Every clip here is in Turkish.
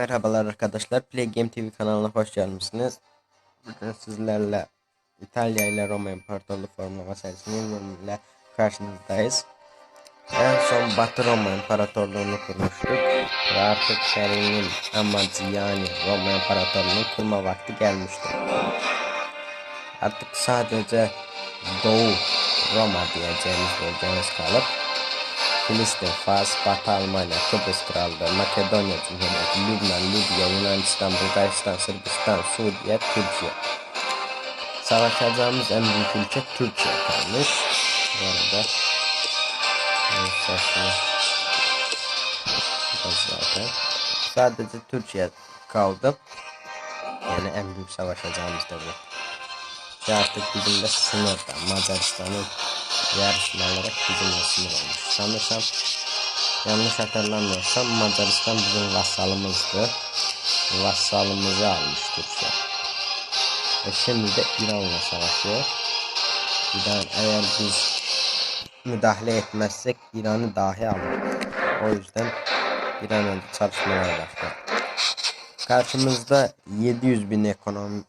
Merhabalar arkadaşlar. Play Game TV kanalına hoş gelmişsiniz. Bugün sizlerle İtalya ile Roma İmparatorluğu formlama serisinin bölümüyle karşınızdayız. En son Batı Roma İmparatorluğunu kurmuştuk. Ve artık serinin amacı yani Roma İmparatorluğunu kurma vakti gelmiştir. Artık sadece Doğu Roma diyeceğimiz bölgemiz kalıp Filistin, Fas, Batı Almanya, Kıbrıs Krallığı, Makedonya Cumhuriyeti, Lübnan, Libya, Yunanistan, Bulgaristan, Sırbistan, Suriye, Türkiye. Savaşacağımız en büyük ülke Türkiye kalmış. Bu arada zaten. Sadece Türkiye kaldı. Yani en büyük savaşacağımız da bu. Ve artık bizim de sınırda Macaristan'ın yarısını alarak bizimle sınır olmuş. Sanırsam yanlış hatırlamıyorsam Macaristan bizim vassalımızdı. Vassalımızı almış Türkiye. Ve şimdi de İran'la savaşıyor. İran eğer biz müdahale etmezsek İran'ı dahi alır. O yüzden İran'la çalışmalar başlar. Karşımızda 700 bin ekonomi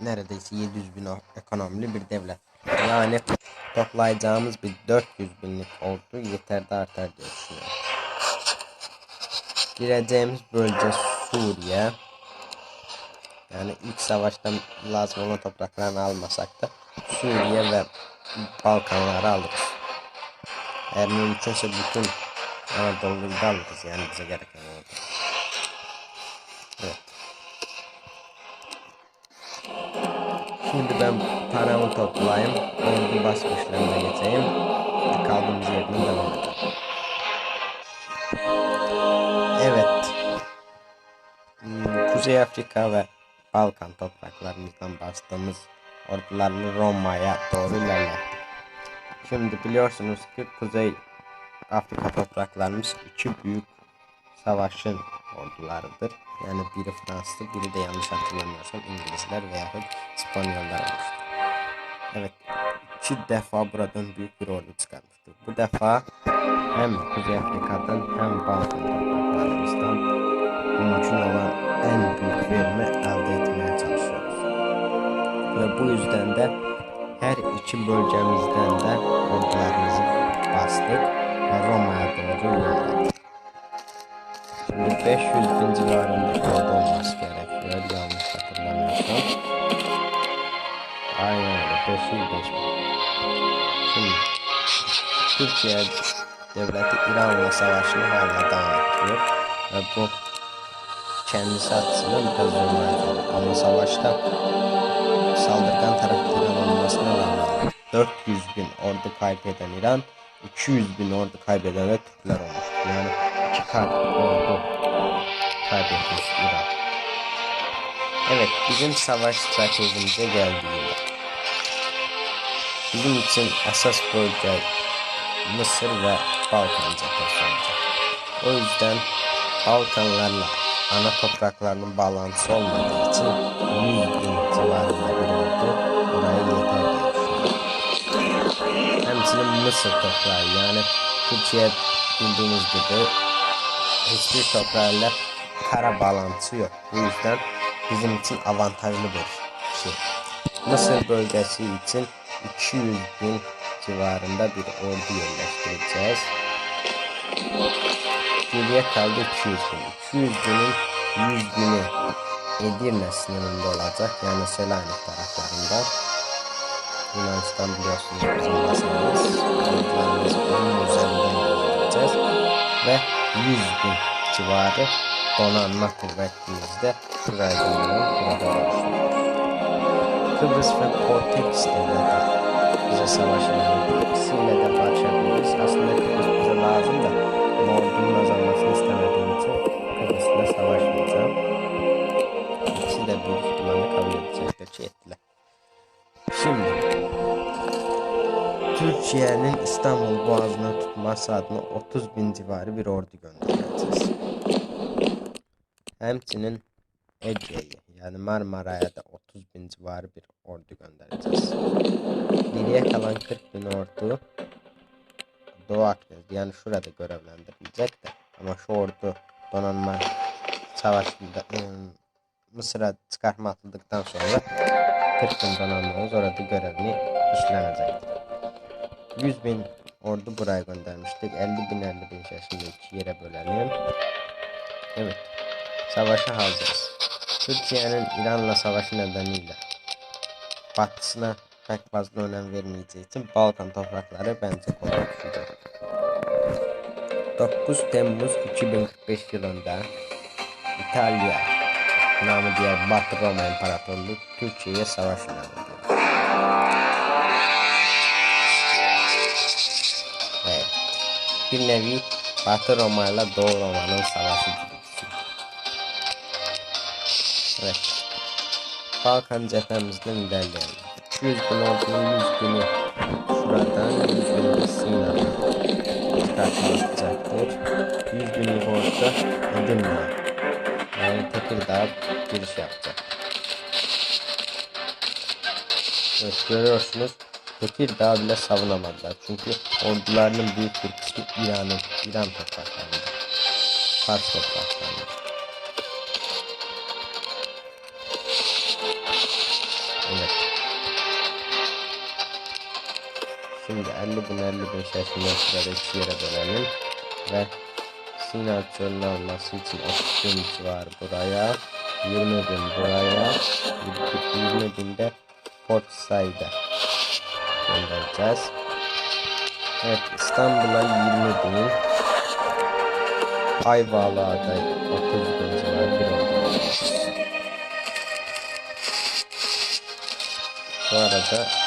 neredeyse 700 bin ekonomili bir devlet. Yani toplayacağımız bir 400 binlik ordu yeter de artar diye düşünüyorum. Gireceğimiz bölge Suriye. Yani ilk savaşta lazım olan topraklarını almasak da Suriye ve Balkanları alırız. Eğer mümkünse bütün Anadolu'yu da alırız yani bize gereken orada. Şimdi ben paramı toplayayım. Ordu basmışlarına geçeyim. Kaldığımız yerden devam edelim. Evet. Hmm, Kuzey Afrika ve Balkan topraklarımızdan bastığımız ordularını Roma'ya doğru ilerlettik. Şimdi biliyorsunuz ki Kuzey Afrika topraklarımız iki büyük savaşın ordularıdır. Yani biri Fransız, biri de yanlış hatırlamıyorsam İngilizler veyahut İspanyollar olmuştur. Evet, iki defa buradan büyük bir ordu çıkarmıştır. Bu defa hem Kuzey Afrika'dan hem Balkan topraklarımızdan mümkün olan en büyük verimi elde etmeye çalışıyoruz. Ve bu yüzden de her iki bölgemizden de ordularımızı bastık ve Roma'ya doğru 500 bin civarında orada olması gerekiyor yanlış hatırlamıyorsam. Aynen öyle 500 bin. Şimdi Türkiye devleti İran'la savaşını hala devam ettiriyor ve bu kendisi açısından biraz zorlayıcı ama savaşta saldırgan taraf İran olmasına rağmen 400 bin ordu kaybeden İran 200 bin ordu kaybeden de Türkler olmuş. Yani iki kat ordu kaybetmiş İran. Evet bizim savaş stratejimize geldiğinde bizim için esas bölge Mısır ve Balkan cephesi. O yüzden Balkanlarla ana topraklarının bağlantısı olmadığı için 100 bin civarında bir ordu buraya yeter diye düşünüyorum. Hemsinin Mısır toprağı yani Türkiye bildiğiniz gibi hiçbir toprağıyla kara bağlantısı yok. Bu yüzden bizim için avantajlı bir şey. Mısır bölgesi için 200 bin civarında bir ordu yerleştireceğiz. Geriye kaldı 200 bin. 200 binin 100 bini Edirne sınırında olacak. Yani Selanik taraflarında. Yunanistan biliyorsunuz bizim basamız. Ordularımızı onun üzerinden göndereceğiz. Ve 100 bin civarı donanma kuvvetimizde şuraya gönderiyorum. Burada oluşuyor. Kıbrıs ve Portekiz devleti bize savaşın ikisiyle de parçalayabiliriz. Aslında Kıbrıs bize lazım da ordunun azalmasını istemediğim için Kıbrıs'la savaşmayacağım. İkisi de büyük ihtimalle kabul edecekler ki ettiler. Şimdi Türkiye'nin İstanbul Boğazı'na tutması adına 30 bin civarı bir ordu göndereceğiz. Hemçinin Ege'yi yani Marmara'ya da 30 bin civarı bir ordu göndereceğiz. Geriye kalan 40 bin ordu Doğu Akdeniz yani şurada görevlendirilecek de ama şu ordu donanma savaşında e, Mısır'a çıkartma atıldıktan sonra 40 bin donanmamız orada görevini işlenecektir. 100 bin ordu buraya göndermiştik. 50 bin 50 bin şeklinde iki yere bölelim. Evet. Savaşa hazırız. Türkiye'nin İran'la savaşı nedeniyle batısına pek fazla önem vermeyeceği için Balkan toprakları bence düşecek. 9 Temmuz 2045 yılında İtalya namı diğer Batı Roma İmparatorluğu Türkiye'ye savaş ilan ediyor. Evet. Bir nevi Batı Roma ile Doğu Roma'nın savaşı Evet. Balkan cephemizden ilerleyelim. 200 bin ordunun 100 bini şuradan 100 bini de Sinan'dan çıkartılacaktır. 100 binlik ordu Edirne. Yani Tekirdağ giriş yapacak. Evet görüyorsunuz Tekirdağ bile savunamadılar. Çünkü ordularının büyük bir kısmı İran'ın, İran topraklarında. Fars topraklarında. Şimdi 50 bin 50 bin şeklinde sırada iki yere bölelim. Ve Sina çölünü alması için 30 bin civarı buraya. 20 bin buraya. 20 bin de Port Said'e göndereceğiz. Evet İstanbul'a 20 bin. Ayvalık'a da 30 bin civarı bir oldu. Bu arada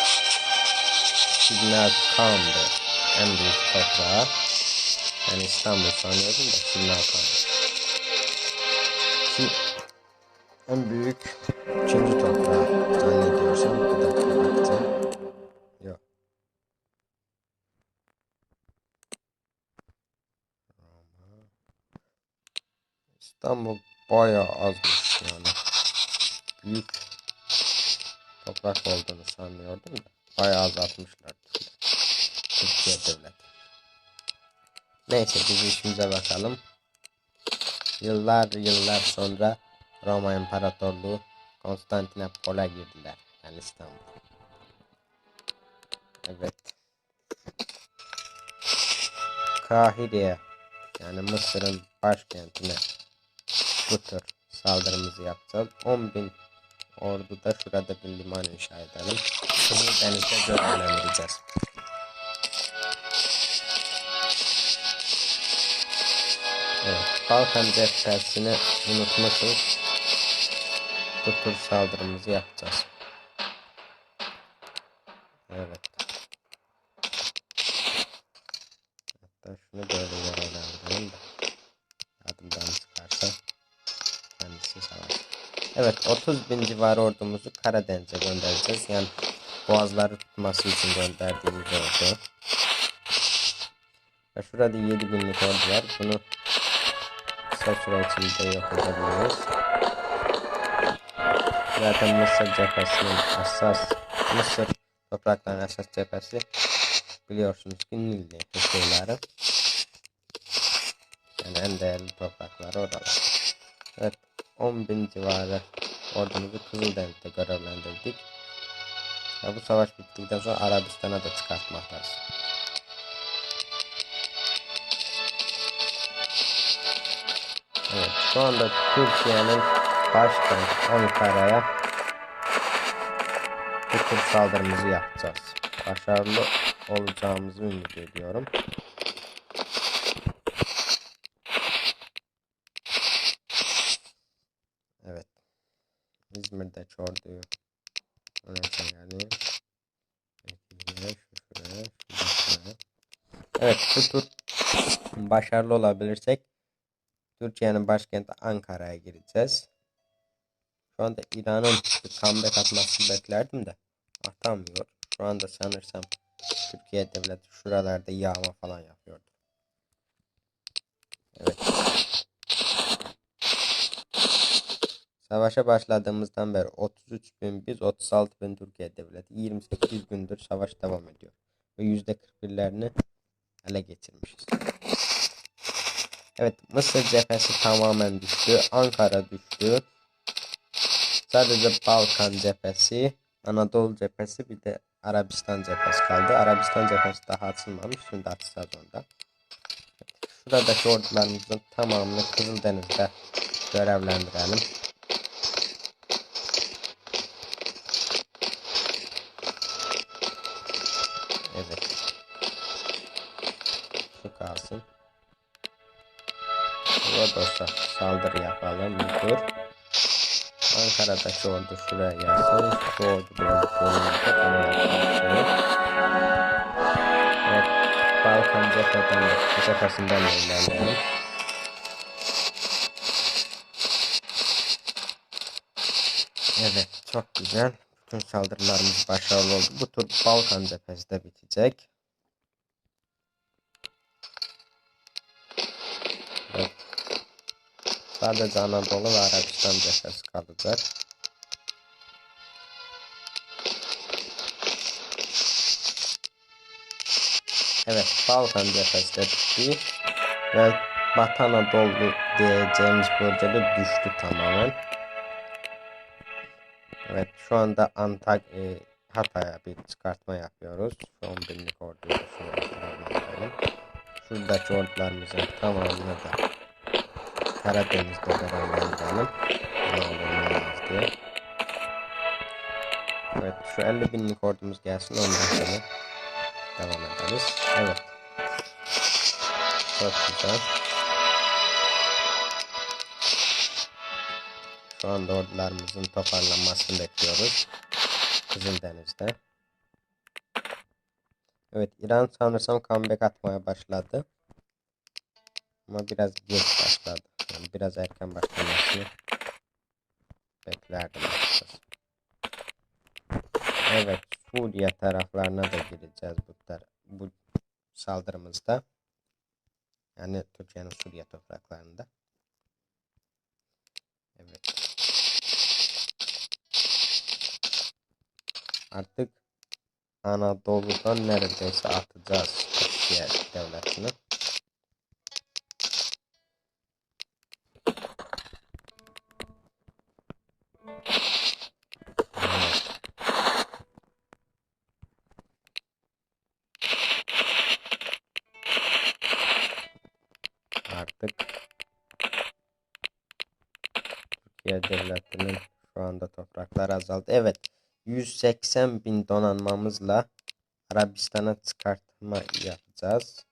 Signal Kam'dı en büyük toprağı. Yani İstanbul sanıyordum da Signal Kam. Ki en büyük üçüncü toprağı zannediyorsam bir dakika bakacağım. Yok. İstanbul bayağı azmış yani. Büyük toprak olduğunu sanıyordum da bayağı azaltmışlar. Türkiye devleti. Neyse biz işimize bakalım. Yıllar yıllar sonra Roma İmparatorluğu Konstantinopol'a girdiler. Yani İstanbul. Evet. Kahire'ye yani Mısır'ın başkentine bu tür saldırımızı yapacağız. 10.000 ordu da şurada bir liman inşa edelim. Bunu denizde görevlendireceğiz. Evet, Balkan cephesini unutmuşuz. Bu tür saldırımızı yapacağız. Evet. Hatta şunu böyle yararlandıralım da. Adımdan çıkarsa kendisi savaş. Evet 30 bin civarı ordumuzu Karadeniz'e göndereceğiz. Yani boğazları tutması için gönderdiğimiz ordu. Ve şurada 7 binlik ordu var. Bunu kısa süre içinde yok edebiliriz. Zaten Mısır cephesinin asas Mısır topraklarının asas cephesi biliyorsunuz ki Nil Nehri Yani en değerli toprakları oralar. Evet 10 bin civarı ordumuzu Kızıldeniz'de görevlendirdik. Ve bu savaş bittikten sonra Arabistan'a da çıkartmak lazım. Evet, şu anda Türkiye'nin başkent Ankara'ya bu tür saldırımızı yapacağız. Başarılı olacağımızı ümit ediyorum. Evet. İzmir'de orduyu yöneten yani. Evet bu tur başarılı olabilirsek Türkiye'nin başkenti Ankara'ya gireceğiz. Şu anda İran'ın comeback atmasını beklerdim de atamıyor. Şu anda sanırsam Türkiye devleti şuralarda yağma falan yapıyordu. Evet. Savaşa başladığımızdan beri 33 bin biz 36 bin Türkiye devleti 28 gündür savaş devam ediyor. Ve %41'lerini ele geçirmişiz. Evet Mısır cephesi tamamen düştü. Ankara düştü. Sadece Balkan cephesi, Anadolu cephesi bir de Arabistan cephesi kaldı. Arabistan cephesi daha açılmamış. Şimdi açacağız onda. Şuradaki ordularımızın tamamını Kızıldeniz'de görevlendirelim. Rodos'a saldırı yapalım. Dur. Ankara'daki ordu şuraya gelsin. Şu ordu. Evet. Balkan cepheden, cephesinden de ilerleyelim. Evet. Çok güzel. Bütün saldırılarımız başarılı oldu. Bu tur Balkan cephesi de bitecek. Sadece Anadolu ve Arabistan cephesi kalacak. Evet, Balkan cephesi de bitti. Ve Batı Anadolu diyeceğimiz bölgede düştü tamamen. Evet, şu anda Antak e, Hatay'a bir çıkartma yapıyoruz. Şu 10 binlik orduyu şuraya. Şuradaki ordularımızın tamamını da Karadeniz'de olmaz diye. Evet, şu 50 binlik ordumuz gelsin ondan sonra devam ederiz. Evet. Çok güzel. Şu anda ordularımızın toparlanmasını bekliyoruz. Kızıldeniz'de. Evet İran sanırsam comeback atmaya başladı. Ama biraz geç başladı. Yani biraz erken başlamasını beklerdim açıkçası. Evet Suriye taraflarına da gireceğiz bu, tar bu saldırımızda. Yani Türkiye'nin Suriye topraklarında. Evet. Artık Anadolu'dan neredeyse atacağız Türkiye devletini. Türkiye devletinin şu anda topraklar azaldı. Evet. 180 bin donanmamızla Arabistan'a çıkartma yapacağız.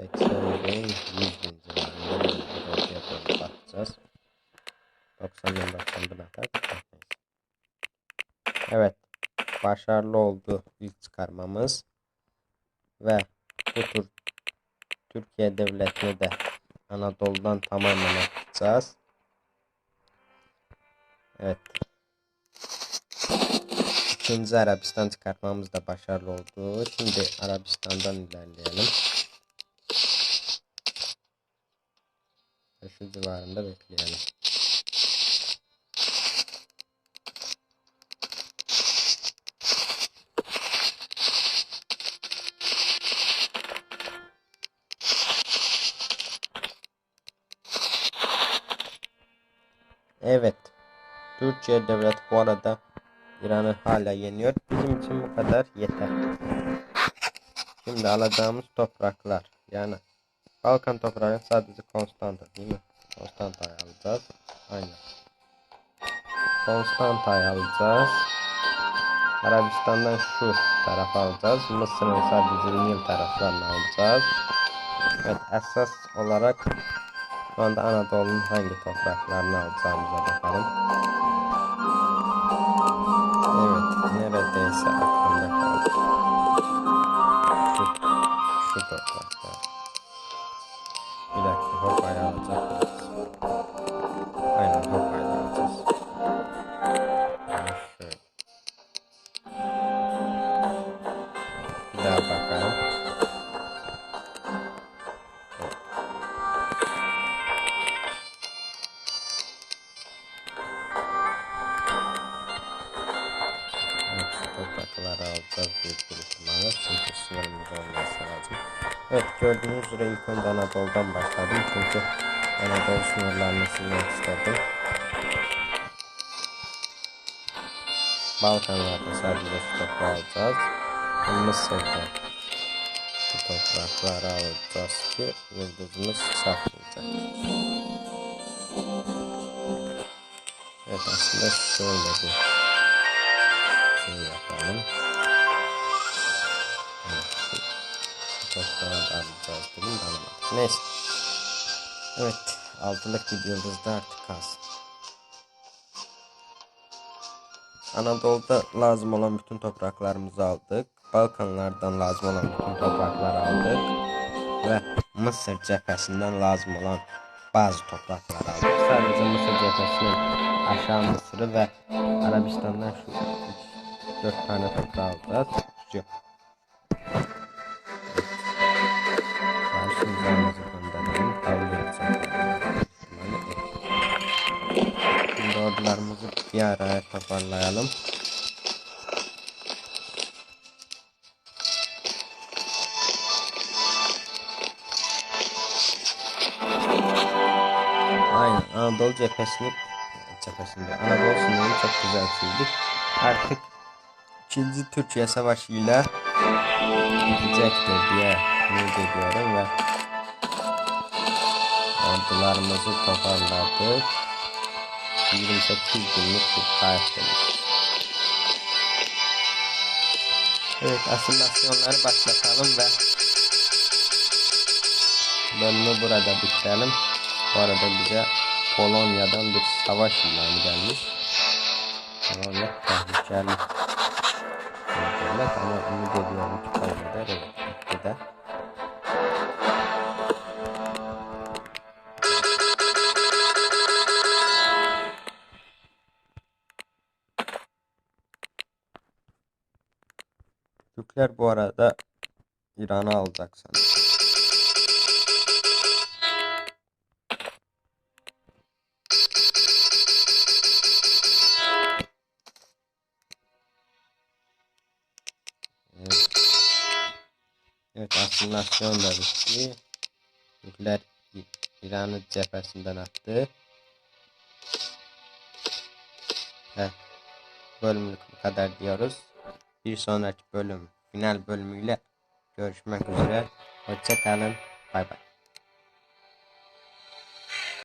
80 bin, 100 bin civarında ortaya doğru bakacağız. 90 bin 90 bin atar. Evet. Başarılı oldu ilk çıkarmamız. Ve bu tur Türkiye devletini de Anadolu'dan tamamen atacağız. Evet. İkinci Arabistan çıkartmamız da başarılı oldu. Şimdi Arabistan'dan ilerleyelim. Şu civarında bekleyelim. Türkiye devlet bu arada İran'ı hala yeniyor. Bizim için bu kadar yeter. Şimdi alacağımız topraklar. Yani Balkan toprağı sadece Konstanta değil mi? Konstanta'yı alacağız. Aynen. Konstanta'yı alacağız. Arabistan'dan şu tarafa alacağız. Mısır'ın sadece Nil taraflarını alacağız. Evet esas olarak şu anda Anadolu'nun hangi topraklarını alacağımıza bakalım. Neredeyse aklımda kaldı. Şu, şu topraklar. Bir Anadolu'dan başladım çünkü Anadolu sınırlarını silmek istedim. Balkanlarda sadece şu toprağı alacağız. Mısır'da bu toprakları alacağız ki yıldızımız çarpmayacak. Evet aslında şöyle bir şey yapalım. Evet, bu toprağı alacağız dedim de alamadık. Neyse. Evet altılık bir yıldız da artık kalsın. Anadolu'da lazım olan bütün topraklarımızı aldık. Balkanlardan lazım olan bütün toprakları aldık. Ve Mısır cephesinden lazım olan bazı topraklar aldık. Sadece Mısır cephesinin aşağı Mısır'ı ve Arabistan'dan şu 4 tane toprağı. Şu. Şimdi ordularımızı bir araya toparlayalım. Aynen Anadolu cephesini cephesinde Anadolu sınırını çok güzel çizdik. Artık 2. Türkiye Savaşı ile bitecektir diye ümit ediyorum ve ordularımızı toparladık. 28 günlük bir tarihimiz. Evet asimilasyonları başlatalım ve bölümü burada bitirelim. Bu arada bize Polonya'dan bir savaş ilanı gelmiş. Polonya tehlikeli. devlet ama ümit ediyorum ki kaybeder. Evet Türkler bu arada İran'ı alacak sanırım. Evet. Evet asimilasyon da bitti. Türkler İran'ı cephesinden attı. Evet. Bölümlük bu kadar diyoruz. Bir sonraki bölüm final bölümüyle görüşmek üzere. Hoşça kalın. Bay bay.